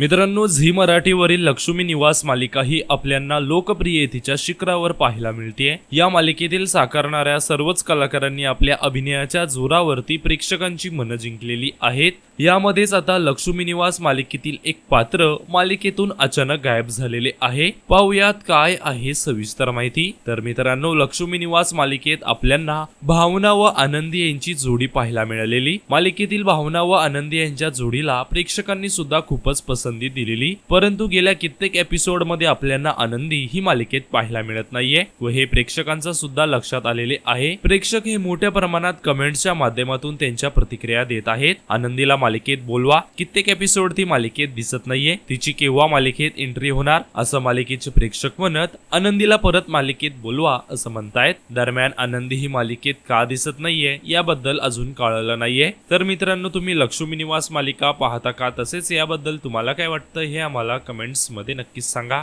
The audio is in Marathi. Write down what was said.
मित्रांनो झी मराठीवरील लक्ष्मी निवास मालिका ही आपल्यांना लोकप्रियतेच्या शिखरावर पाहायला मिळते या मालिकेतील साकारणाऱ्या सर्वच कलाकारांनी आपल्या अभिनयाच्या जोरावरती प्रेक्षकांची मनं जिंकलेली आहेत. यामध्येच आता लक्ष्मी निवास मालिकेतील एक पात्र मालिकेतून अचानक गायब झालेले आहे. पाहुयात काय आहे सविस्तर माहिती. तर मित्रांनो लक्ष्मी निवास मालिकेत आपल्यांना भावना व आनंदी यांची जोडी पाहायला मिळालेली. मालिकेतील भावना व आनंदी यांच्या जोडीला प्रेक्षकांनी सुद्धा खूपच पसंत दिलेली परंतु गेल्या कित्येक एपिसोडमध्ये आपल्याला आनंदी ही मालिकेत पाहायला मिळत नाहीये. व हे प्रेक्षकांचा सुद्धा लक्षात आलेले आहे. प्रेक्षक हे मोठ्या प्रमाणात कमेंट्सच्या माध्यमातून त्यांच्या प्रतिक्रिया देत आहेत. आनंदीला मालिकेत बोलवा. कित्येक एपिसोड ती मालिकेत दिसत नाहीये. तिची केव्हा मालिकेत एंट्री होणार असं मालिकेचे प्रेक्षक म्हणत आनंदीला परत मालिकेत बोलवा असं म्हणतायत. दरम्यान आनंदी ही मालिकेत का दिसत नाहीये याबद्दल अजून कळलं नाहीये. तर मित्रांनो तुम्ही लक्ष्मी निवास मालिका पाहता का तसेच याबद्दल तुम्हाला काय वाटतं हे आम्हाला कमेंट्समध्ये नक्कीच सांगा.